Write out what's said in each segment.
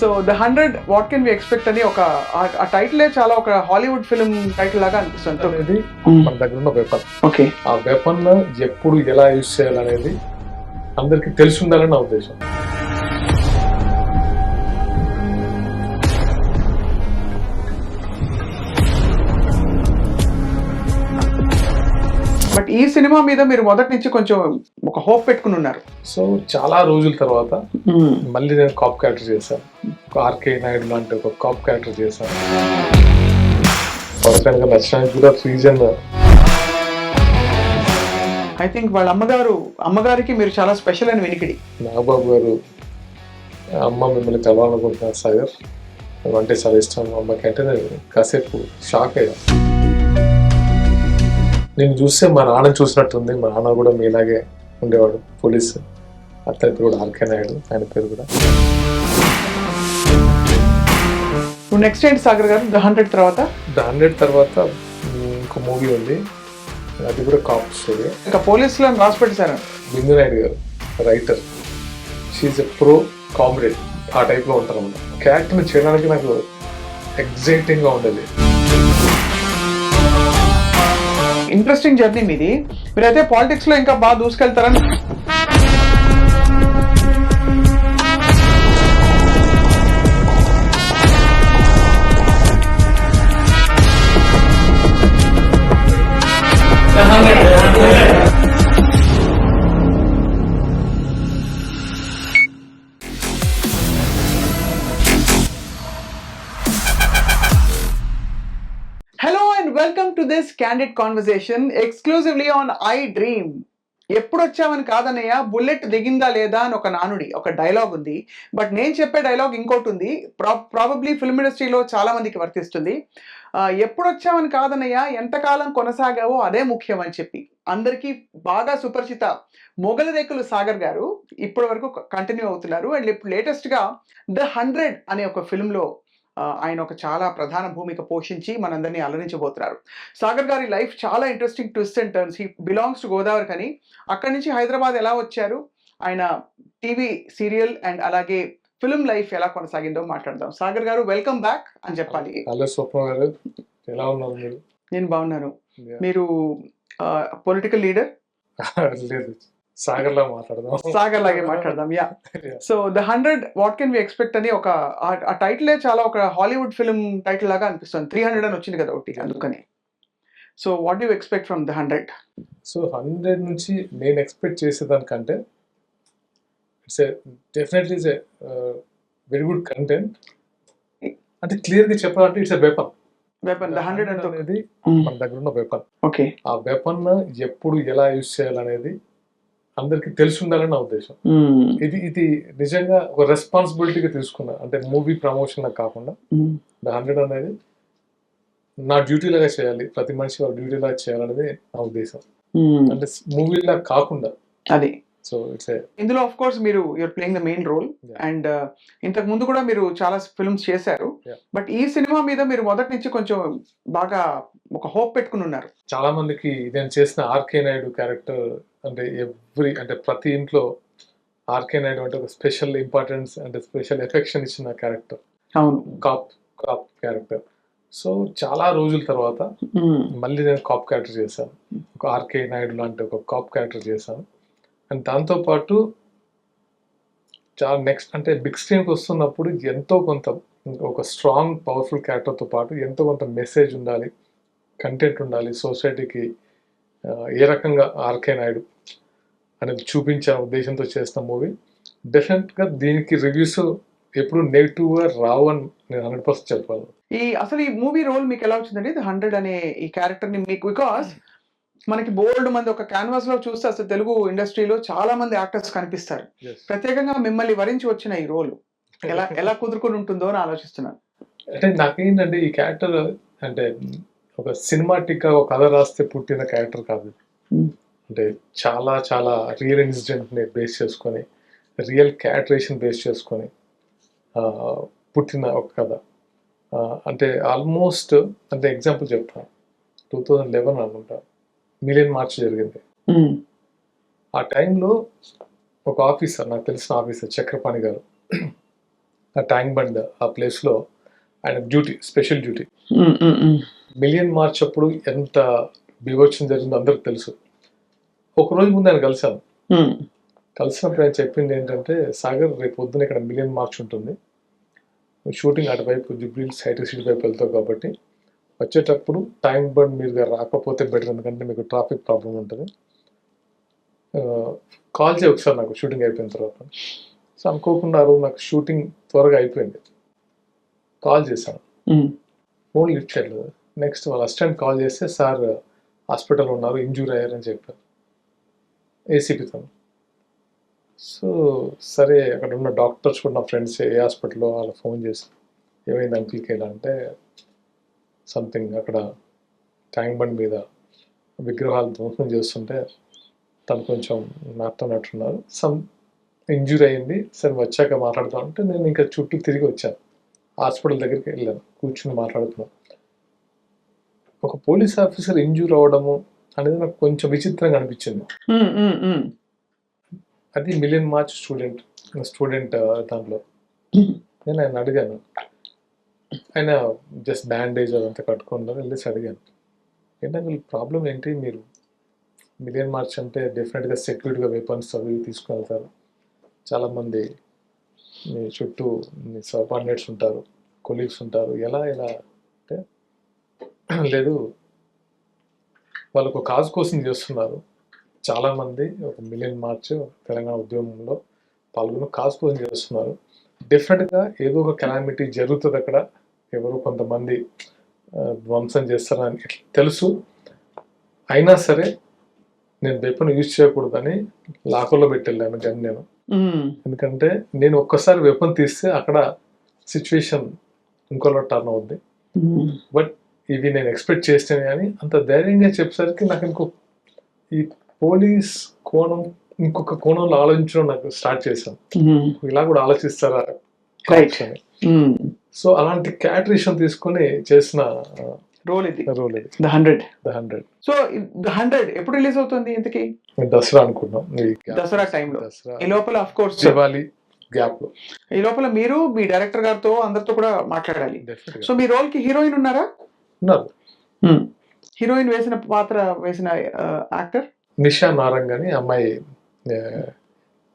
So the hundred what can we expect అని ఒక ఆ- టైటిలే చాలా ఒక హాలీవుడ్ ఫిల్మ్ టైటిల్ లాగా అనిపిస్తుంది. అనేది మన దగ్గర ఉన్న వెపన్ ఓకే ఆ వెపన్ ఎప్పుడు ఎలా యూజ్ చేయాలనేది అందరికి తెలిసి ఉండాలని నా ఉద్దేశం. ఈ సినిమా మీద మీరు మొదటి నుంచి కొంచెం ఒక హోప్ పెట్టుకుని ఉన్నారు. సో చాలా రోజుల తర్వాత మళ్ళీ నేను కాప్ క్యారెక్టర్ చేశాను. ఆర్కే నాయుడు లాంటి ఒక కాప్ క్యారెక్టర్ చేశాను. ఫస్ట్ టైం నచ్చడానికి కూడా రీజన్ ఐ థింక్ వాళ్ళ అమ్మగారు అమ్మగారికి మీరు చాలా స్పెషల్ అని వినికిడి. నాగబాబు గారు అమ్మ మిమ్మల్ని కలవాలనుకుంటున్నారు సాగర్ అంటే చాలా ఇష్టం అమ్మకి. అంటే నేను కాసేపు షాక్ అయ్యా నేను చూస్తే మా నాన్న చూసినట్టుంది. మా నాన్న కూడా మీలాగే ఉండేవాడు పోలీస్ అతని పేరు కూడా ఆర్కే నాయుడు ఆయన పేరు కూడా. ఇప్పుడు నెక్స్ట్ ఏంటి సాగర్ గారు? ద హండ్రెడ్ తర్వాత? ద హండ్రెడ్ తర్వాత ఇంకో మూవీ ఉంది. అది కూడా కాప్ స్టోరీ ఇంకా పోలీసులను రాసి పెట్టేశారు? Bindu Naidu garu writer she's a pro comrade ఆ టైప్లో ఉంటారు అన్నమాట క్యారెక్టర్ని చేయడానికి నాకు ఎగ్జైటింగ్గా ఉండేది ఇంట్రెస్టింగ్ జర్నీ మీది. మీరైతే పాలిటిక్స్లో ఇంకా బాగా దూసుకెళ్తారని candid conversation exclusively on I Dream ఎప్పుడు వచ్చామని కాదన్నయ్య బుల్లెట్ దిగిందా లేదా అని ఒక నానుడి ఒక డైలాగ్ ఉంది. బట్ నేను చెప్పే డైలాగ్ ఇంకోటి ఉంది ప్రాబబ్లీ ఫిల్మ్ ఇండస్ట్రీలో చాలా మందికి వర్తిస్తుంది. ఎప్పుడు వచ్చామని కాదన్నయ్య ఎంతకాలం కొనసాగావో అదే ముఖ్యం అని చెప్పి. అందరికీ బాగా సుపరిచిత మొగల రేకులు సాగర్ గారు ఇప్పటి వరకు కంటిన్యూ అవుతున్నారు. అండ్ ఇప్పుడు లేటెస్ట్గా ద హండ్రెడ్ అనే ఒక ఫిల్మ్లో ఆయన ఒక చాలా ప్రధాన భూమిక పోషించి మనందరినీ అలరించబోతున్నారు. సాగర్ గారి లైఫ్ చాలా interesting twist and turns he belongs to Godavari కానీ అక్కడి నుంచి హైదరాబాద్ ఎలా వచ్చారు? ఆయన టీవీ సీరియల్ అండ్ అలాగే ఫిల్మ్ లైఫ్ ఎలా కొనసాగిందో మాట్లాడదాం. సాగర్ గారు వెల్కమ్ బ్యాక్ అని చెప్పాలి. హలో స్వప్న గారు ఎలా ఉన్నారు మీరు? నేను బాగున్నాను. మీరు పొలిటికల్ లీడర్ లేదు. సాగర్లా మాట్లాడదాం. సాగర్ లాగే మాట్లాడదాం yeah so the hundred what can we expect అని ఒక ఆ- టైటిలే చాలా ఒక హాలీవుడ్ ఫిల్మ్ టైటిల్ లాగా అనిపిస్తుంది. త్రీ హండ్రెడ్ అని వచ్చింది కదా ఒకటి అందుకని. So what you expect from the hundred so hundred నుంచి నేను expect చేసేదానికంటే it's definitely it's very good content అంటే క్లియర్గా చెప్పాలంటే it's a weapon weapon the hundred అనేది మన దగ్గర ఉన్న వెపన్ ఓకే ఆ వెపన్ ఎప్పుడు ఎలా యూజ్ చేయాలనేది అందరికి తెలిసి ఉండాలని నా ఉద్దేశం. ఇది ఇది నిజంగా ఒక రెస్పాన్సిబిలిటీగా తీసుకున్నా అంటే మూవీ ప్రమోషన్ కాకుండా ద హండ్రెడ్ అనేది నా డ్యూటీ లాగా చేయాలి ప్రతి మనిషి వాళ్ళ డ్యూటీ లాగా చేయాలనేది నా ఉద్దేశం. అంటే మూవీలా కాకుండా. అది. సో ఇట్స్ ఇందులో ఆఫ్ కోర్స్ మీరు you're playing the main role. And ఇంతకు ముందు కూడా మీరు చాలా ఫిల్మ్స్ చేశారు. బట్ ఈ సినిమా మీద మీరు మొదటి నుంచి కొంచెం బాగా ఒక హోప్ పెట్టుకుని ఉన్నారు. చాలా మందికి నేను చేసిన ఆర్కే నాయుడు క్యారెక్టర్ అంటే ఎవ్రీ అంటే ప్రతి ఇంట్లో ఆర్కే నాయుడు అంటే ఒక స్పెషల్ ఇంపార్టెన్స్ అంటే స్పెషల్ ఎఫెక్షన్ ఇచ్చిన క్యారెక్టర్. అవును. Cop cop character. సో చాలా రోజుల తర్వాత మళ్ళీ నేను కాప్ క్యారెక్టర్ చేశాను. ఒక ఆర్కే నాయుడు లాంటి ఒక కాప్ క్యారెక్టర్ చేశాను. అండ్ దాంతోపాటు చాలా నెక్స్ట్ అంటే బిగ్ స్క్రీన్కి వస్తున్నప్పుడు ఎంతో కొంత ఒక స్ట్రాంగ్ పవర్ఫుల్ క్యారెక్టర్తో పాటు ఎంతో కొంత మెసేజ్ ఉండాలి కంటెంట్ ఉండాలి సొసైటీకి. ఏ రకంగా ఆర్కే నాయుడు అనేది చూపించే ఉద్దేశంతో చేసిన మూవీ. డెఫినెట్గా దీనికి రివ్యూస్ ఎప్పుడు నెగిటివ్గా రావు అని నేను హండ్రెడ్ పర్సెంట్ చెప్పాలి ఈ అసలు ఈ మూవీ రోల్ మీకు ఎలా వచ్చిందండి ద హండ్రెడ్ అనే ఈ క్యారెక్టర్ని మీకు బికాస్ మనకి బోల్డ్ మంది ఒక క్యాన్వాస్లో చూస్తే అసలు తెలుగు ఇండస్ట్రీలో చాలా మంది యాక్టర్స్ కనిపిస్తారు. ప్రత్యేకంగా మిమ్మల్ని వరించి వచ్చిన ఈ రోల్ ఎలా ఎలా కుదురుకుని ఉంటుందో అని ఆలోచిస్తున్నాను. అంటే నాకేంటంటే ఈ క్యారెక్టర్ అంటే ఒక సినిమాటిక్గా ఒక కథ రాస్తే పుట్టిన క్యారెక్టర్ కాదు. Hmm. అంటే చాలా చాలా రియల్ ఇన్సిడెంట్ని బేస్ చేసుకొని రియల్ క్యారెక్టరేషన్ బేస్ చేసుకొని పుట్టిన ఒక కథ. అంటే ఆల్మోస్ట్ అంటే ఎగ్జాంపుల్ చెప్తాను టూ థౌజండ్ లెవెన్ అనుకుంటా. మిలియన్ మార్చ్ జరిగింది. ఉమ్, ఆ టైంలో ఒక ఆఫీసర్ నాకు తెలిసిన ఆఫీసర్ చక్రపాణి గారు ఆ ట్యాంక్ బండ్ ఆ ప్లేస్లో ఆయన duty special duty. Um, million march అప్పుడు ఎంత బీభత్సం జరిగిందో అందరికి తెలుసు. ఒక రోజు ముందు ఆయన కలిశాను. ఉమ్, కలిసినప్పుడు ఆయన చెప్పింది ఏంటంటే సాగర్ రేపు పొద్దున ఇక్కడ మిలియన్ మార్చ్ ఉంటుంది. షూటింగ్ అటువైపు జుబ్లీస్ హైటెక్ సిటీ వైపు వెళ్తావు కాబట్టి వచ్చేటప్పుడు టైం బండ్ మీరు రాకపోతే బెటర్ ఎందుకంటే మీకు ట్రాఫిక్ ప్రాబ్లం ఉంటుంది. కాల్ చేయి ఒకసారి నాకు షూటింగ్ అయిపోయిన తర్వాత. సో అనుకోకుండా ఆ రోజు నాకు షూటింగ్ త్వరగా అయిపోయింది. కాల్ చేశాను. ఫోన్ లిఫ్ట్ చేయలేదు నెక్స్ట్ వాళ్ళ అసిస్టెంట్ కాల్ చేస్తే సార్ హాస్పిటల్ ఉన్నారు ఇంజూర్ అయ్యారని చెప్పారు. ఏసీపీతో సో సరే అక్కడ ఉన్న డాక్టర్స్ కూడా నా ఫ్రెండ్స్ ఏ హాస్పిటల్లో వాళ్ళు ఫోన్ చేసి ఏమైంది అంకుల్కి ఇలా అంటే సంథింగ్ అక్కడ ట్యాంక్ బండ్ మీద విగ్రహాలు ధ్వంసం చేస్తుంటే తను కొంచెం నాటుతున్నట్టున్నారు సమ్ ఇంజూరీ అయింది సరే వచ్చాక మాట్లాడుతూ ఉంటే నేను ఇంకా చుట్టూ తిరిగి వచ్చాను. హాస్పిటల్ దగ్గరికి వెళ్ళాను కూర్చుని మాట్లాడుతున్నాను. ఒక పోలీస్ ఆఫీసర్ ఇంజూర్ అవ్వడము అనేది నాకు కొంచెం విచిత్రంగా అనిపించింది. అది మిలియన్ మార్చ్ స్టూడెంట్ స్టూడెంట్ దాంట్లో. నేను ఆయన అడిగాను. ఆయన జస్ట్ బ్యాండేజ్ అదంతా కట్టుకున్నారు వెళ్ళేసి అడిగాను. ఏంటంటే ప్రాబ్లం ఏంటి? మీరు మిలియన్ మార్చ్ అంటే డెఫినెట్గా సెక్యూరిటీగా వెపన్స్ అవి ఇవి తీసుకుని వెళ్తారు. చాలామంది మీ చుట్టూ మీ సబార్డినేట్స్ ఉంటారు కొలీగ్స్ ఉంటారు. ఎలా ఎలా అంటే లేదు. వాళ్ళకు కాజ్ కోసం చేస్తున్నారు. చాలామంది ఒక మిలియన్ మార్చ్ తెలంగాణ ఉద్యమంలో పాల్గొని కాజ్ కోసం చేస్తున్నారు. డెఫినెట్గా ఏదో ఒక కెలామిటీ జరుగుతుంది అక్కడ. ఎవరో కొంతమంది ధ్వంసం చేస్తారని తెలుసు. అయినా సరే నేను వెపన్ యూజ్ చేయకూడదని లాకర్లో పెట్టి వెళ్ళాను గన్ నేను ఎందుకంటే నేను ఒక్కసారి వెపన్ తీస్తే అక్కడ సిచ్యువేషన్ ఇంకోలా టర్న్ అవుద్ది. బట్ ఇవి నేను ఎక్స్పెక్ట్ చేస్తేనే కానీ అంత ధైర్యంగా చెప్పేసరికి నాకు ఇంకో ఈ పోలీస్ కోణం ఇంకొక కోణంలో ఆలోచించడం నాకు స్టార్ట్ చేశాను. ఇలా కూడా ఆలోచిస్తారా. సో అలాంటి క్యాటరేషన్ తీసుకొని చేసిన రోల్ ఇది. రోల్ ఇది. The hundred the hundred so the hundred ఎప్పుడు రిలీజ్ అవుతుంది ఇంతకి? దసరా అనుకున్నాం. దసరా టైంలో దసరా. ఈ లోపల ఆఫ్ కోర్స్ దివాళీ గ్యాప్ ఈ లోపల మీరు మీ డైరెక్టర్ గారితో అందరితో కూడా మాట్లాడాలి. సో మీ రోల్కి హీరోయిన్ ఉన్నారా? ఉన్నారు. హీరోయిన్ వేసిన పాత్ర వేసిన యాక్టర్? నిషా నారంగ్ అని అమ్మాయి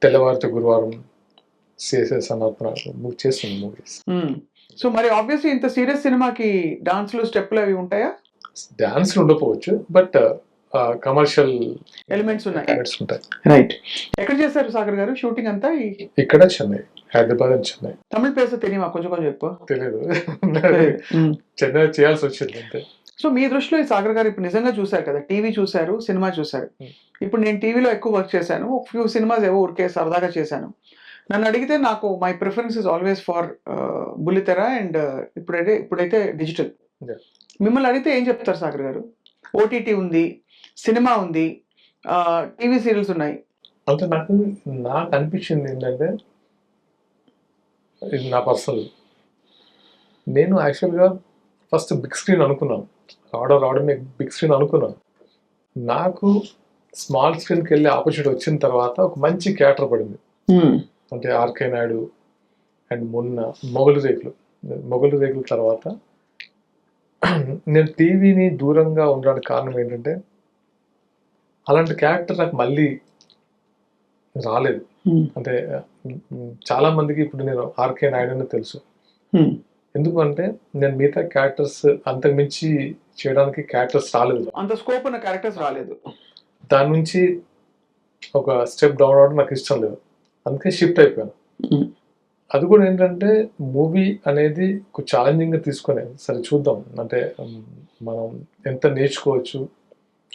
తెల్లవారితో గురువారం సిఎస్ఎస్ అన్న బుక్ చేస్తుంది మూవీస్. సో మరి ఆబ్వియస్లీ ఇంత సీరియస్ సినిమాకి డాన్స్లు స్టెప్లు అవి ఉంటాయా? డాన్స్ ఉండకపోవచ్చు బట్ కమర్షియల్ ఎలిమెంట్స్ ఉన్నాయి. ఎలిమెంట్స్ ఉంటాయి. రైట్ ఎక్కడ చేశారు సాగర్ గారు? షూటింగ్ అంతా ఇక్కడ చెన్నై హైదరాబాద్ అండ్ చెన్నై. తమిళ పేస తెలియమా? కొంచెం కొంచెం చెప్పు. తెలియదు మ్మ్. చెన్నై చేయాల్సి వచ్చింది అంతే. సో మీ దృష్టిలో ఈ సాగర్ గారు ఇప్పుడు నిజంగా చూశారు కదా? టీవీ చూశారు సినిమా చూశారు. Hmm. ఇప్పుడు నేను టీవీలో ఎక్కువ వర్క్ చేశాను. ఒక ఫ్యూ సినిమాస్ ఏవో ఊరికే సరదాగా చేశాను. నన్ను అడిగితే నాకు my preference is always for బుల్లితెర అండ్ ఇప్పుడైతే ఇప్పుడైతే డిజిటల్. మిమ్మల్ని అడిగితే ఏం చెప్తారు సాగర్ గారు? ఓటీటీ ఉంది సినిమా ఉంది. టీవీ సీరియల్స్ ఉన్నాయి. అంటే నాకు నాకు అనిపించింది ఏంటంటే ఇది నా పర్సనల్ నేను యాక్చువల్గా ఫస్ట్ బిగ్ స్క్రీన్ అనుకున్నాను రావడం రావడమే బిగ్ స్క్రీన్ అనుకున్నాను నాకు స్మాల్ స్క్రీన్కి వెళ్ళే ఆపర్చునిటీ వచ్చిన తర్వాత ఒక మంచి క్యారెక్టర్ పడింది. అంటే ఆర్కే నాయుడు అండ్ మొన్న మొగలు రేకులు. మొగలు రేకుల తర్వాత నేను టీవీని దూరంగా ఉండడానికి కారణం ఏంటంటే అలాంటి క్యారెక్టర్ నాకు మళ్ళీ రాలేదు. అంటే మ్, చాలా మందికి ఇప్పుడు నేను ఆర్కే నాయుడు అని తెలుసు. ఎందుకంటే నేను మిగతా క్యారెక్టర్స్ అంతకు మించి చేయడానికి క్యారెక్టర్స్ రాలేదు. అంత స్కోప్ ఉన్న క్యారెక్టర్స్ రాలేదు. దాని నుంచి ఒక స్టెప్ డౌన్ అవడం నాకు ఇష్టం లేదు. అందుకే షిఫ్ట్ అయిపోయాను. Hmm. అది కూడా ఏంటంటే మూవీ అనేది ఛాలెంజింగ్గా తీసుకునే సరే చూద్దాం. అంటే మనం ఎంత నేర్చుకోవచ్చు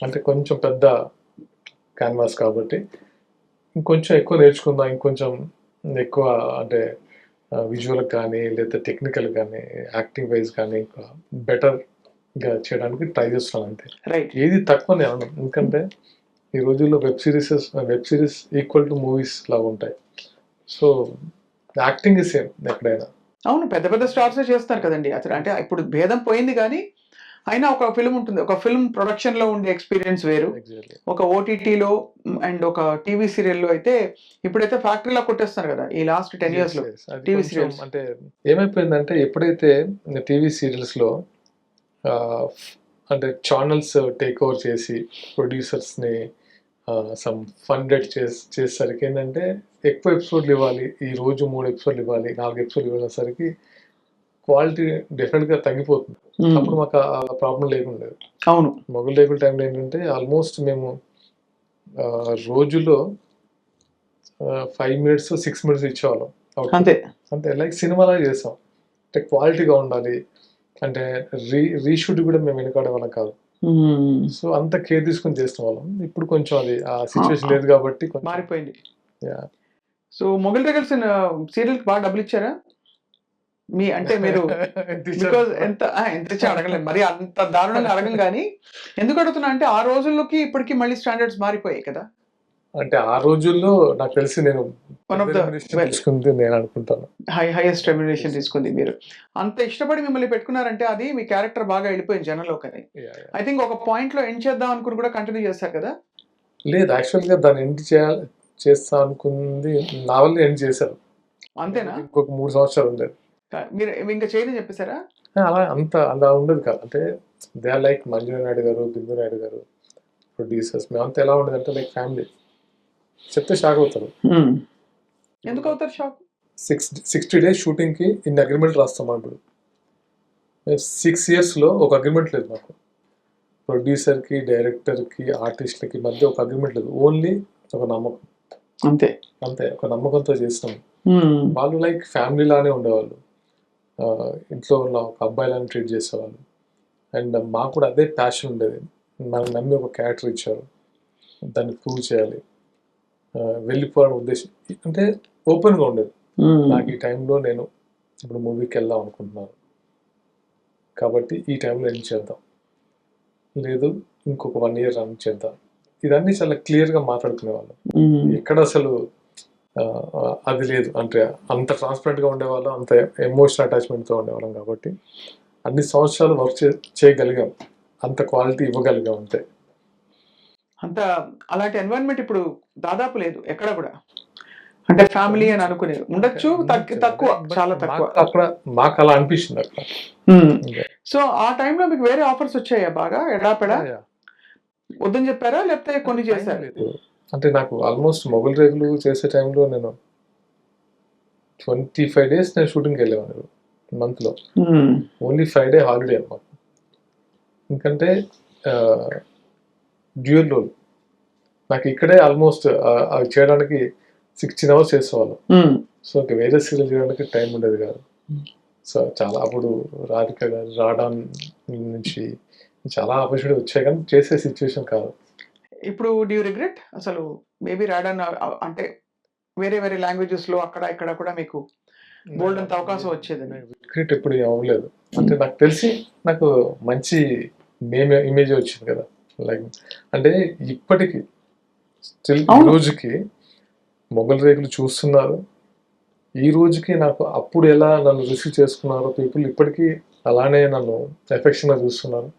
అంటే కొంచెం పెద్ద క్యాన్వాస్ కాబట్టి ఇంకొంచెం ఎక్కువ నేర్చుకుందాం ఇంకొంచెం ఎక్కువ అంటే విజువల్ కానీ లేదా టెక్నికల్ కానీ యాక్టింగ్ వైజ్ కానీ ఇంకా బెటర్గా చేయడానికి ట్రై చేస్తున్నాను అంతే. రైట్ ఏది తక్కువ నేను అనను. ఎందుకంటే ఈ రోజుల్లో web series web series equal to movies లాగా ఉంటాయి. సో యాక్టింగ్ సేమ్ ఎక్కడైనా. అవును పెద్ద పెద్ద స్టార్స్ చేస్తారు కదండి. అతను అంటే ఇప్పుడు భేదం పోయింది కానీ అయినా ఒక ఫిల్మ్ ఉంటుంది. ఒక ఫిల్మ్ ప్రొడక్షన్లో ఉండే ఎక్స్పీరియన్స్ వేరు. ఒక ఓటీటీలో అండ్ ఒక టీవీ సీరియల్లో అయితే ఇప్పుడైతే ఫ్యాక్టరీలో కొట్టేస్తున్నారు కదా ఈ లాస్ట్ టెన్ ఇయర్స్లో. TV serials. అంటే ఏమైపోయిందంటే ఎప్పుడైతే టీవీ సీరియల్స్లో అంటే ఛానల్స్ టేక్ ఓవర్ చేసి ప్రొడ్యూసర్స్ని సమ్ ఫండెడ్ చేసి చేసేసరికి ఏంటంటే ఎక్కువ ఎపిసోడ్లు ఇవ్వాలి. ఈ రోజు మూడు ఎపిసోడ్లు ఇవ్వాలి నాలుగు ఎపిసోడ్లు ఇవ్వడానికి క్వాలిటీ డెఫినెట్గా తగ్గిపోతుంది. అప్పుడు మాకు ఆ ప్రాబ్లం లేకుండేది అవును. మొగల్ రేకుల టైంలో ఏంటంటే ఆల్మోస్ట్ మేము రోజులో ఫైవ్ మినిట్స్ సిక్స్ మినిట్స్ ఇచ్చేవాళ్ళం. అంతే. అంతే లైక్ సినిమాలా చేసాం. అంటే క్వాలిటీగా ఉండాలి. అంటే రీ రీషూట్ కూడా మేము వెనకాడే వాళ్ళం కాదు సో అంత కేర్ తీసుకొని చేసిన వాళ్ళం ఇప్పుడు కొంచెం అది ఆ సిచ్యువేషన్ లేదు కాబట్టి మారిపోయింది. సో మొగల్ రెగల్స్ సీరియల్ బాగా డబ్బులు ఇచ్చారా? మీ అంటే మీరు బికాజ్ ఎంత ఎంత అడగలేదు మరి అంత దారుణంగా అడగం కానీ ఎందుకు అడుగుతున్నా అంటే ఆ రోజుల్లోకి ఇప్పటికి మళ్ళీ స్టాండర్డ్స్ మారిపోయాయి కదా. అంటే ఆ రోజుల్లో నాకు తెలిసి నేను the- remuneration తీసుకుంది నేను అనుకుంటాను. హై హైయెస్ట్ రెమ్యునేషన్ తీసుకుంది మీరు. అంత ఇష్టపడి మిమ్మల్ని పెట్టుకున్నారంటే అది మీ క్యారెక్టర్ బాగా వెళ్ళిపోయింది Yeah, yeah. ఐ థింక్ ఒక పాయింట్లో ఎండ్ చేద్దాం అనుకుని కూడా కంటిన్యూ చేశారు కదా. లేదు యాక్చువల్గా దాన్ని ఎండ్ చేయాలి చేస్తా అనుకుంది నా వల్ల ఎండ్ చేశారు. అంతేనా? ఇంకొక మూడు సంవత్సరాలు ఉండేది. మీరు ఇంకా చేయని చెప్పేశారా? అలా అంత అలా ఉండదు కాదు. అంటే they are like Manju Naidu garu Bindu Naidu గారు ప్రొడ్యూసర్స్. మేమంతా ఎలా ఉండదు అంటే లైక్ ఫ్యామిలీ. చెప్తే షాక్ అవుతారు. ఎందుకు అవుతారు షాక్ సిక్స్ సిక్స్టీ డేస్ షూటింగ్కి ఇన్ని అగ్రిమెంట్ రాస్తాం ఇప్పుడు సిక్స్ ఇయర్స్లో ఒక అగ్రిమెంట్ లేదు మాకు. ప్రొడ్యూసర్కి డైరెక్టర్కి ఆర్టిస్ట్లకి మధ్య ఒక అగ్రిమెంట్ లేదు. ఓన్లీ ఒక నమ్మకం. అంతే. అంతే ఒక నమ్మకంతో చేసినాం వాళ్ళు లైక్ ఫ్యామిలీ లానే ఉండేవాళ్ళు. ఇంట్లో ఉన్న ఒక అబ్బాయిలాని ట్రీట్ చేసేవాళ్ళు. అండ్ మాకు కూడా అదే ప్యాషన్ ఉండేది. మనకు నమ్మి ఒక క్యారెక్టర్ ఇచ్చారు. దాన్ని ప్రూవ్ చేయాలి. వెళ్ళిపోవాలని ఉద్దేశం. అంటే ఓపెన్గా ఉండేది. నాకు ఈ టైంలో నేను ఇప్పుడు మూవీకి వెళ్దాం అనుకుంటున్నాను. కాబట్టి ఈ టైంలో ఏం చేద్దాం? లేదు ఇంకొక వన్ ఇయర్ రన్ చేద్దాం. ఇదన్నీ చాలా క్లియర్గా మాట్లాడుకునే వాళ్ళం ఎక్కడ అసలు అది లేదు. అంటే అంత ట్రాన్స్పరెంట్గా ఉండేవాళ్ళం అంత ఎమోషనల్ అటాచ్మెంట్తో ఉండేవాళ్ళం కాబట్టి అన్ని సంవత్సరాలు వర్క్ చే చేయగలిగాం. అంత క్వాలిటీ ఇవ్వగలిగాం అంతే. అంత అలాంటి ఎన్వైరన్మెంట్ ఇప్పుడు దాదాపు లేదు ఎక్కడ కూడా. అంటే ఫ్యామిలీ అని అనుకునేది. ఉండొచ్చు తక్కువ చాలా తక్కువ. అక్కడ మాకు అలా అనిపిస్తుంది అక్కడ. సో ఆ టైంలో మీకు వేరే ఆఫర్స్ వచ్చాయా బాగా? ఎడాపెడా. వద్దని చెప్పారా? లేకపోతే కొన్ని చేశారు. అంటే నాకు ఆల్మోస్ట్ మొగల్ రేగులు చేసే టైంలో నేను ట్వంటీ ఫైవ్ డేస్ నేను షూటింగ్కి వెళ్ళేవాను మంత్లో ఓన్లీ ఫైవ్ డే హాలిడే అన్నమాట ఎందుకంటే డ్యూయల్ రోల్ నాకు ఇక్కడే ఆల్మోస్ట్ అవి చేయడానికి సిక్స్టీన్ అవర్స్ చేసేవాళ్ళం. సో ఇంకా వేరే సీరియల్ చేయడానికి టైం ఉండేది కాదు. సో చాలా అప్పుడు రాధిక గారు రావడం నుంచి చాలా ఆపర్చునిటీ వచ్చాయి కానీ చేసే సిచ్యువేషన్ కాదు. ఇప్పుడు డ్యూ రిగ్రెట్ అసలు మేబీ రాయడాన్ అంటే వేరే వేరే లాంగ్వేజెస్లో అక్కడ ఇక్కడ కూడా మీకు బోల్డ్ అంత అవకాశం వచ్చేది రిగ్రెట్ ఎప్పుడు అవ్వలేదు. అంటే నాకు తెలిసి నాకు మంచి నేమ్ ఇమేజ్ వచ్చింది కదా. లైక్ అంటే ఇప్పటికి స్టిల్ ఈ. రోజుకి మొగల్ రేకులు చూస్తున్నారు. ఈ రోజుకి నాకు అప్పుడు ఎలా నన్ను రిసీవ్ చేసుకున్నారో పీపుల్ ఇప్పటికీ అలానే నన్ను ఎఫెక్షన్గా చూస్తున్నారు.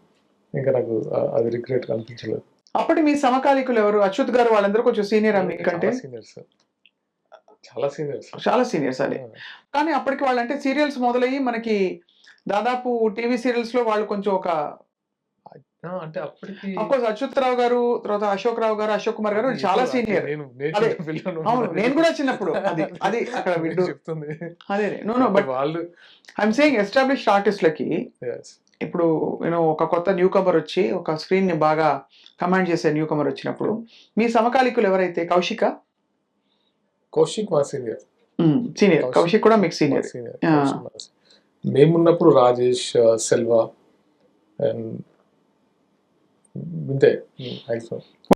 ఇంకా నాకు అది రిగ్రెట్ అనిపించలేదు. అప్పటి మీ సమకాలీకులు ఎవరు? అచ్యుత్ గారు వాళ్ళందరూ కొంచెం సీనియర్ మీకంటే? సీనియర్స్. చాలా సీనియర్స్. చాలా సీనియర్స్ అది. కానీ అప్పటికి వాళ్ళంటే సీరియల్స్ మొదలయ్యి మనకి దాదాపు టీవీ సీరియల్స్లో వాళ్ళు కొంచెం ఒక అంటే అప్పటికి అఫ్కోర్స్ అచ్యుత్ రావు గారు తర్వాత అశోక్ రావు గారు అశోక్ కుమార్ గారు చాలా సీనియర్. నేను. అవును, కూడా చిన్నప్పుడు. అది- అది అక్కడ వింటూ- చెప్తుంది. అదే నో నో బట్ వాళ్ళు ఐఎమ్ సేయింగ్ ఎస్టాబ్లిష్డ్ ఆర్టిస్ట్లకి yes. ఇప్పుడు నేను ఒక కొత్త న్యూ కమర్ వచ్చి ఒక స్క్రీన్ని బాగా కమాండ్ చేసే న్యూ కమర్ వచ్చినప్పుడు మీ సమకాలీకులు ఎవరైతే? కౌశిక? కౌశిక్ మా సీనియర్ సీనియర్ కౌశిక్. కూడా మీకు సీనియర్. మేమున్నప్పుడు రాజేష్ సెల్వ అండ్ ఇంతే.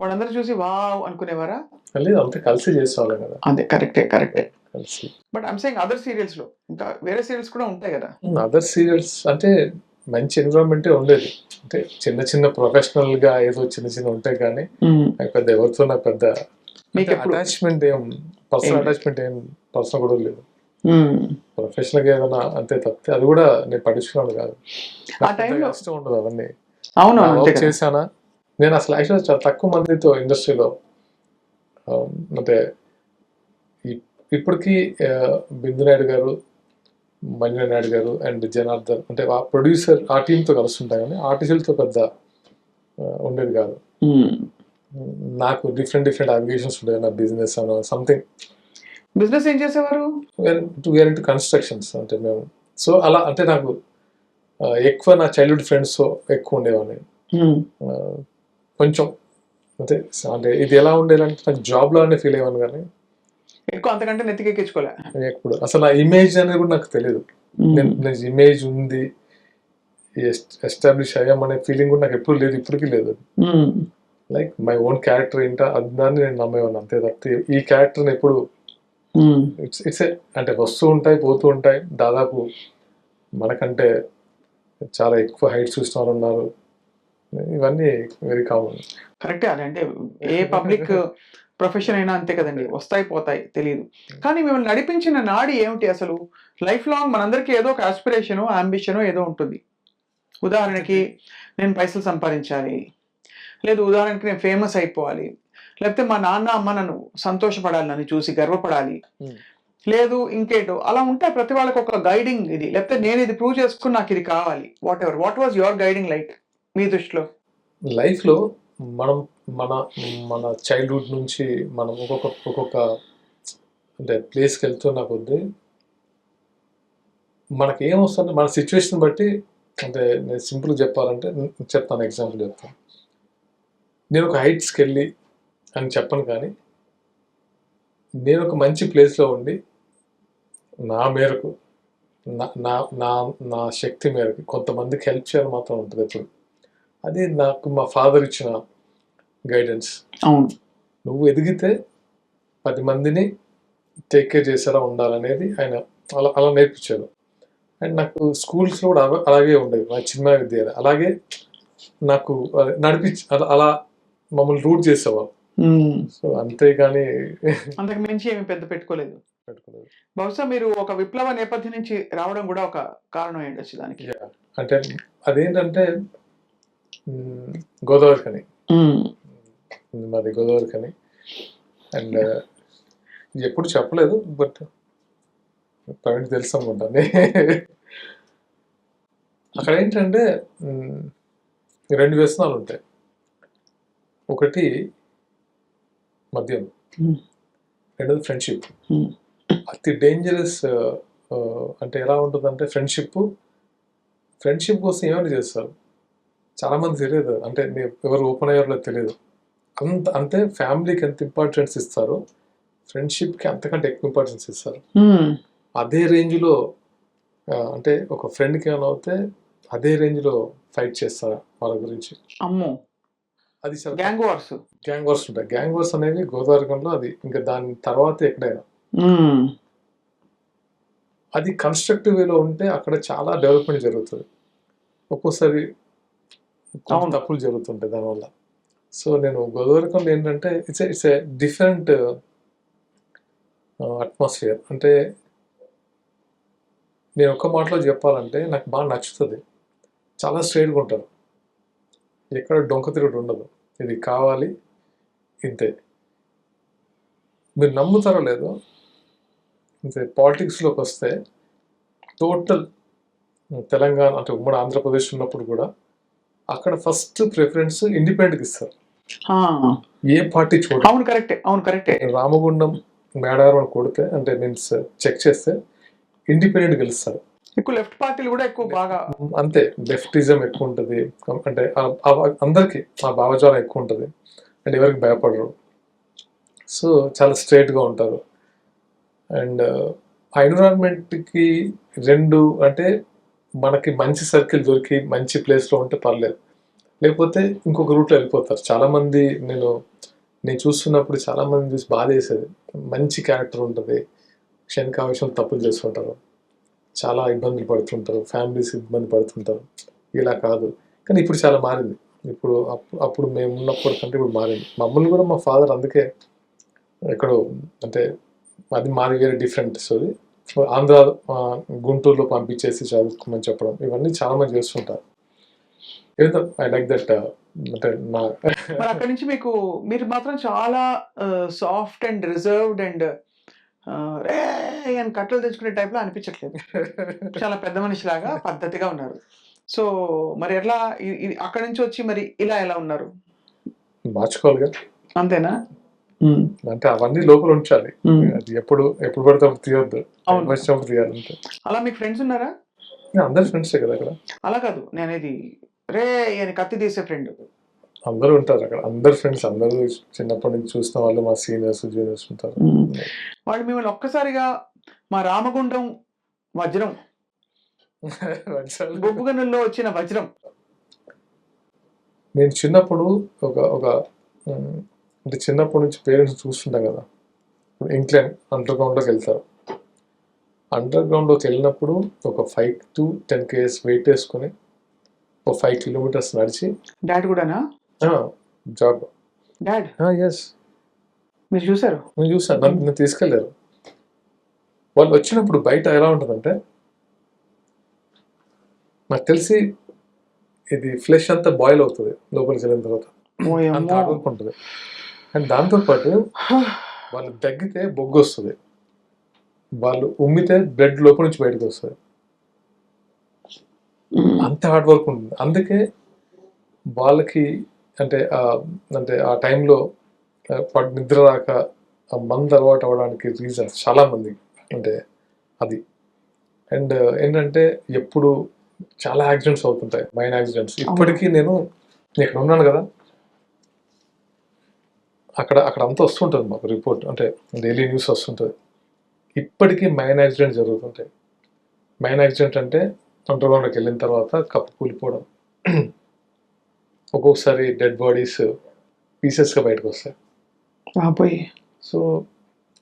వాళ్ళందరూ చూసి వావ్ అనుకునేవారా? లేదు అంతా కలిసి చేసేవాళ్ళం కదా. అదే కరెక్టే కరెక్టే. కలిసి. బట్ ఐమ్ సేయింగ్ అదర్ సీరియల్స్లో ఇంకా వేరే సీరియల్స్ కూడా ఉంటాయి కదా. అదర్ సీరియల్స్ అంటే మంచి ఎన్విరాన్మెంటే ఉండేది. అంటే చిన్న చిన్న ప్రొఫెషనల్గా ఏదో చిన్న చిన్న ఉంటాయి కానీ నాకు పెద్ద ఎవరితో నాకు పెద్ద అటాచ్మెంట్ ఏం పర్సనల్. అటాచ్మెంట్ ఏం పర్సనల్ కూడా లేదు. ప్రొఫెషనల్గా ఏదైనా అంతే తప్పితే అది కూడా నేను పట్టించుకున్నాను కాదు. ఇష్టం ఉండదు అవన్నీ. అవును. చేశానా? నేను అసలు యాక్చువల్ చాలా తక్కువ మందితో ఇండస్ట్రీలో అంటే ఇప్పటికీ బిందు నాయుడు గారు నాయుడు గారు అండ్ జనార్దన్ అంటే ఆ ప్రొడ్యూసర్ ఆ టీంతో కలుస్తుంటాయి కానీ ఆర్టిస్టులతో పెద్ద ఉండేది కాదు. ఉమ్. నాకు డిఫరెంట్ డిఫరెంట్ అప్లికేషన్స్ ఉండేవి నా బిజినెస్ అనో సంథింగ్ బిజినెస్ ఏం చేసేవారు? టు వేర్ ఇంటూ కన్స్ట్రక్షన్స్ అంటే మేము. సో అలా అంటే నాకు ఎక్కువ నా చైల్డ్హుడ్ ఫ్రెండ్స్ ఎక్కువ ఉండేవాడిని. ఆ, కొంచెం అంటే అంటే ఇది ఎలా ఉండేదంటే నాకు జాబ్ లానే ఫీల్ అయ్యాను కానీ ఎక్కువ అంతకంటే నెత్తికెక్కించుకోలే. ఎప్పుడు. అసలు ఆ ఇమేజ్ అనేది కూడా నాకు తెలియదు నేను ఇమేజ్ ఉంది ఎస్టాబ్లిష్ అయ్యామనే ఫీలింగ్ కూడా నాకు ఎప్పుడు లేదు ఇప్పటికీ లేదు. లైక్ మై ఓన్ క్యారెక్టర్ ఏంటో అది దాన్ని నేను నమ్మేవాడిని అంతే తప్పితే ఈ క్యారెక్టర్ని ఎప్పుడు. ఇట్స్ ఇట్స్ అంటే వస్తూ ఉంటాయి పోతూ ఉంటాయి దాదాపు మనకంటే చాలా ఎక్కువ హైట్ చూసిన వాళ్ళు ఉన్నారు. ఇవన్నీ వెరీ కామన్ కరెక్టే అది. అంటే ఏ పబ్లిక్ ప్రొఫెషన్ అయినా అంతే కదండి. వస్తాయి పోతాయి తెలియదు కానీ మిమ్మల్ని నడిపించిన నాడి ఏమిటి అసలు? లైఫ్ లాంగ్ మనందరికీ ఏదో ఒక ఆస్పిరేషను అంబిషను ఏదో ఉంటుంది. ఉదాహరణకి నేను పైసలు సంపాదించాలి. లేదు ఉదాహరణకి నేను ఫేమస్ అయిపోవాలి. లేకపోతే మా నాన్న అమ్మ నన్ను సంతోషపడాలి నన్ను చూసి గర్వపడాలి. లేదు ఇంకేటో. అలా ఉంటే ప్రతి వాళ్ళకి ఒక గైడింగ్ ఇది. లేకపోతే నేను ఇది ప్రూవ్ చేసుకుని నాకు ఇది కావాలి. Whatever what was your guiding light మీ దృష్టిలో? లైఫ్లో మనం మన మన చైల్డ్హుడ్ నుంచి మనం ఒక్కొక్క ఒక్కొక్క అంటే ప్లేస్కి వెళ్తున్న కొద్దీ మనకి ఏం వస్తుంది మన సిచ్యువేషన్ బట్టి అంటే నేను సింపుల్గా చెప్పాలంటే చెప్తాను ఎగ్జాంపుల్ చెప్తాను. నేను ఒక హైట్స్కి వెళ్ళి అని చెప్పను కానీ నేను ఒక మంచి ప్లేస్లో ఉండి నా మేరకు నా నా నా నా శక్తి మేరకు కొంతమందికి హెల్ప్ చేయాలి మాత్రం ఉంటుంది ఎప్పుడు. అది నాకు మా ఫాదర్ ఇచ్చిన గైడెన్స్ అవును. నువ్వు ఎదిగితే పది మందిని టేక్ కేర్ చేసేలా ఉండాలనేది ఆయన అలా అలా నేర్పించాడు. అండ్ నాకు స్కూల్స్లో కూడా అలాగే ఉండేది నా చిన్న విద్య అలాగే నాకు అది నడిపించి అలా అలా మమ్మల్ని రూట్ చేసేవాళ్ళు Hmm. సో అంతేగాని అంతకు మించి ఏమి పెద్ద పెట్టుకోలేదు. పెట్టుకోలేదు. బహుశా మీరు ఒక విప్లవ నేపథ్యం నుంచి రావడం కూడా ఒక కారణం ఏంటొచ్చు దానికి. అంటే అదేంటంటే గోదావరి కని మాది గోదావరి కని అండ్ ఎప్పుడు చెప్పలేదు బట్ ప్రవీణ్ తెలుసు అనుకుంటాను అక్కడ ఏంటంటే రెండు వ్యసనాలు ఉంటాయి ఒకటి మద్యం. రెండోది ఫ్రెండ్షిప్. అతి డేంజరస్ అంటే ఎలా ఉంటుందంటే ఫ్రెండ్షిప్ ఫ్రెండ్షిప్ కోసం ఏమైనా చేస్తారు చాలా మంది తెలియదు. అంటే ఎవరు ఓపెన్ అయ్యారో తెలియదు. అంత అంతే ఫ్యామిలీకి ఎంత ఇంపార్టెన్స్ ఇస్తారో ఫ్రెండ్షిప్కి అంతకంటే ఎక్కువ ఇంపార్టెన్స్ ఇస్తారు. అదే రేంజ్లో అంటే ఒక ఫ్రెండ్కి ఏమైనా అవుతే అదే రేంజ్లో ఫైట్ చేస్తారు వాళ్ళ గురించి. అమ్మో. అది గ్యాంగ్ వార్స్. గ్యాంగ్ వార్స్ ఉంటాయి. గ్యాంగ్ వార్స్ అనేవి గోదావరికంలో అది ఇంకా దాని తర్వాత ఎక్కడైనా. అది కన్స్ట్రక్టివ్ వేలో ఉంటే అక్కడ చాలా డెవలప్మెంట్ జరుగుతుంది. ఒక్కోసారి అవును. తప్పులు జరుగుతుంటాయి దానివల్ల. సో నేను గోదావరికంలో ఏంటంటే it's it's a different atmosphere అంటే నేను ఒక్క మాటలో చెప్పాలంటే నాకు బాగా నచ్చుతుంది. చాలా స్ట్రైట్గా ఉంటారు. ఎక్కడ డొంక తిరుగుడు ఉండదు. ఇది కావాలి ఇంతే. మీరు నమ్ముతారో లేదో ఇంతే. పాలిటిక్స్లోకి వస్తే టోటల్ తెలంగాణ అంటే ఉమ్మడి ఆంధ్రప్రదేశ్ ఉన్నప్పుడు కూడా అక్కడ ఫస్ట్ ప్రిఫరెన్స్ ఇండిపెండెంట్కి ఇస్తారు. ఏ పార్టీ చూడ అవును కరెక్టే అవును కరెక్టే రామగుండం మేడారం అని కొడితే అంటే మీన్స్ చెక్ చేస్తే ఇండిపెండెంట్ గెలుస్తారు. ఎక్కువ లెఫ్ట్ పార్టీలు కూడా ఎక్కువ బాగా అంతే లెఫ్టిజం ఎక్కువ ఉంటుంది. అంటే అందరికీ ఆ భావజాలం ఎక్కువ ఉంటుంది. అండ్ ఎవరికి భయపడరు. సో చాలా స్ట్రైట్గా ఉంటారు. అండ్ ఆ ఎన్విరాన్మెంట్కి రెండు అంటే మనకి మంచి సర్కిల్ దొరికి మంచి ప్లేస్లో ఉంటే పర్లేదు. లేకపోతే ఇంకొక రూట్లో వెళ్ళిపోతారు. చాలామంది నేను నేను చూస్తున్నప్పుడు చాలామంది చూసి బాధ వేసేది మంచి క్యారెక్టర్ ఉంటుంది. క్షణికావేశం తప్పులు చేస్తుంటారు. చాలా ఇబ్బందులు పడుతుంటారు. ఫ్యామిలీస్ ఇబ్బంది పడుతుంటారు. ఇలా కాదు. కానీ ఇప్పుడు చాలా మారింది. ఇప్పుడు అప్పుడు అప్పుడు మేము ఉన్నప్పుడు కంటే ఇప్పుడు మారింది. మమ్మల్ని కూడా మా ఫాదర్ అందుకే ఎక్కడో అంటే అది మాది వేరే డిఫరెంట్ సో ఆంధ్ర గుంటూరులో పంపించేసి చదువుకోమని చెప్పడం ఇవన్నీ చాలా మంది చేస్తుంటారు. ఐ లైక్ దట్ అంటే నా మరి అక్కడి నుంచి మీకు మీరు మాత్రం చాలా సాఫ్ట్ అండ్ రిజర్వ్డ్ అండ్ రే అని కట్టలు తెచ్చుకునే టైప్లో అనిపించట్లేదు. చాలా పెద్ద మనిషిలాగా పద్ధతిగా ఉన్నారు. సో మరి ఎట్లా అక్కడి నుంచి వచ్చి మరి ఇలా ఎలా ఉన్నారు? మార్చుకోవాలిగా అంతేనా? అంటే అవన్నీ లోపల ఉంచాలి. అది ఎప్పుడు ఎప్పుడు పడితే అప్పుడు తీయొద్దు. అవును. వచ్చినప్పుడు తీయాలి అంతే అలా మీకు ఫ్రెండ్స్ ఉన్నారా? అందరు ఫ్రెండ్సే కదా అక్కడ. అలా కాదు నేను ఇది రే కత్తి తీసే ఫ్రెండ్ అందరూ ఉంటారు అక్కడ. అందరు ఫ్రెండ్స్ అందరూ చిన్నప్పటి నుంచి చూసిన వాళ్ళు మా సీనియర్స్ జూనియర్స్ ఉంటారు. వాళ్ళు మిమ్మల్ని ఒక్కసారిగా మా రామగుండం వజ్రం బొగ్గుగనుల్లో వచ్చిన వజ్రం. నేను చిన్నప్పుడు ఒక ఒక అంటే చిన్నప్పటి నుంచి పేరెంట్స్ చూస్తుంటాం కదా. ఇంక్లైన్ అండర్ గ్రౌండ్లోకి వెళ్తారు. అండర్ గ్రౌండ్లోకి వెళ్ళినప్పుడు ఒక five to ten kgs weight వేసుకొని ఒక ఫైవ్ కిలోమీటర్స్ నడిచి డాడ్ కూడానా? జాబ్ డాడ్ ఎస్ మీరు చూసారు? నేను చూసాను. నన్ను నన్ను తీసుకెళ్ళారు వాళ్ళు వచ్చినప్పుడు బయట ఎలా ఉంటుందంటే నాకు తెలిసి ఇది ఫ్లెష్ అంతా బాయిల్ అవుతుంది లోపలికి వెళ్ళిన తర్వాత. అంత ఓయమ్మో. అండ్ దాంతోపాటు వాళ్ళు తగ్గితే బొగ్గు వస్తుంది. వాళ్ళు ఉమ్మితే బ్లడ్ లోపల నుంచి బయటకు వస్తుంది. అంత హార్డ్ వర్క్ ఉంటుంది. అందుకే వాళ్ళకి అంటే అంటే ఆ టైంలో నిద్ర రాక మందు అలవాటు అవ్వడానికి రీజన్స్ చాలా మంది అంటే అది. అండ్ ఏంటంటే ఎప్పుడు చాలా యాక్సిడెంట్స్ అవుతుంటాయి. మైన్ యాక్సిడెంట్స్ ఇప్పటికీ నేను ఇక్కడ ఉన్నాను కదా అక్కడ అక్కడ అంతా వస్తుంటుంది మాకు రిపోర్ట్. అంటే డైలీ న్యూస్ వస్తుంటుంది. ఇప్పటికీ మైన్ యాక్సిడెంట్ జరుగుతుంటాయి మైన్ యాక్సిడెంట్ అంటే అండర్గ్రౌండ్కి వెళ్ళిన తర్వాత కప్పు కూలిపోవడం. ఒక్కొక్కసారి డెడ్ బాడీస్ పీసెస్గా బయటకు వస్తాయి. సో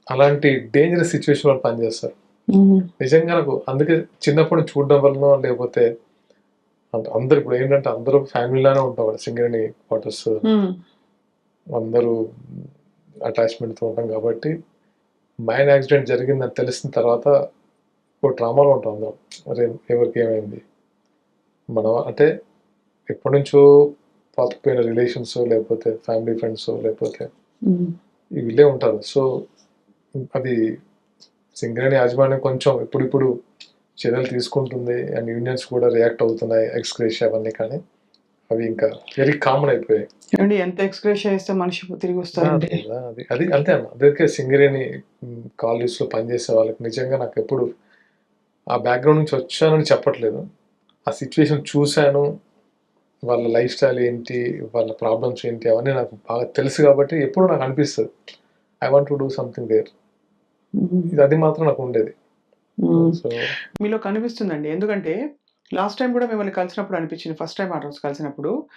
అలాంటి డేంజరస్ సిచ్యువేషన్ వాళ్ళు పనిచేస్తారు. నిజంగా నాకు అందుకే చిన్నప్పుడు చూడడం వలన లేకపోతే అందరు ఇప్పుడు ఏంటంటే అందరూ ఫ్యామిలీలానే ఉంటాం సింగరేణి క్వార్టర్స్ అందరూ అటాచ్మెంట్తో ఉంటాం కాబట్టి మైన్ యాక్సిడెంట్ జరిగిందని తెలిసిన తర్వాత ఒక ట్రామాలో ఉంటాం అందరం. అరే ఎవరికి ఏమైంది? మనం అంటే ఎప్పటి నుంచో పాతుకుపోయిన రిలేషన్స్ లేకపోతే ఫ్యామిలీ ఫ్రెండ్స్ లేకపోతే వీళ్ళే ఉంటారు. సో అది సింగరేణి యాజమాన్యం కొంచెం ఇప్పుడిప్పుడు చర్యలు తీసుకుంటుంది. అండ్ యూనియన్స్ కూడా రియాక్ట్ అవుతున్నాయి ఎక్స్క్రేష్ అవన్నీ కానీ. అవి ఇంకా వెరీ కామన్ అయిపోయాయి. ఏమండి ఎంత ఎక్స్ప్రెస్ చేస్తే మనిషి తిరిగి వస్తారండి? అది అది అంతే అన్న అందుకే సింగరేణి కాలేజ్లో పనిచేసే వాళ్ళకి నిజంగా నాకు ఎప్పుడు ఆ బ్యాక్గ్రౌండ్ నుంచి వచ్చానని చెప్పట్లేదు. ఆ సిచ్యువేషన్ చూశాను. వాళ్ళ లైఫ్ స్టైల్ ఏంటి వాళ్ళ ప్రాబ్లమ్స్ ఏంటి అవన్నీ నాకు బాగా తెలుసు కాబట్టి ఎప్పుడు నాకు అనిపిస్తుంది. I want to do something there ఇది అది మాత్రం నాకు ఉండేది. సో మీలో కనిపిస్తుందండి. ఎందుకంటే లాస్ట్ టైం కూడా మిమ్మల్ని కలిసినప్పుడు అనిపించింది. ఫస్ట్ టైం ఆ రోజు కలిసినప్పుడు.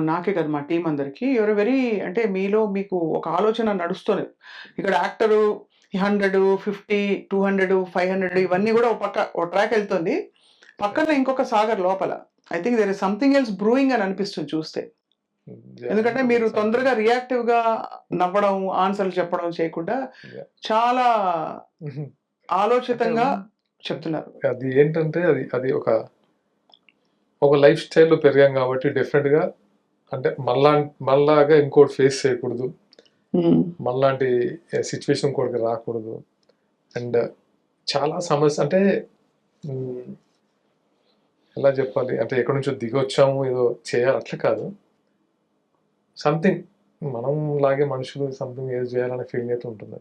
నాకే కదా మా టీం అందరికి. ఎవరు వెరీ అంటే మీలో మీకు ఒక ఆలోచన నడుస్తుంది ఇక్కడ actor hundred fifty two hundred five hundred ఇవన్నీ కూడా ఒక పక్క ఒక ట్రాక్ వెళ్తుంది. పక్కన ఇంకొక సాగర్ లోపల. I think there is something else brewing అని అనిపిస్తుంది చూస్తే. ఎందుకంటే మీరు తొందరగా రియాక్టివ్గా నవ్వడం ఆన్సర్లు చెప్పడం చేయకుండా. చాలా ఆలోచితంగా చెప్తున్నారు. అది ఏంటంటే అది అది ఒక ఒక లైఫ్ స్టైల్లో పెరిగాం కాబట్టి డెఫినెట్గా అంటే మళ్ళా మళ్ళాగా ఇంకోటి ఫేస్ చేయకూడదు. మ్, మనలాంటి సిచ్యువేషన్ ఇంకోటికి రాకూడదు. అండ్ చాలా సమస్య అంటే ఎలా చెప్పాలి? అంటే ఎక్కడి నుంచో దిగొచ్చాము ఏదో చేయాలి అట్లా కాదు. సంథింగ్ మనం లాగే మనుషులు సంథింగ్ ఏదో చేయాలనే ఫీలింగ్ అయితే ఉంటుంది.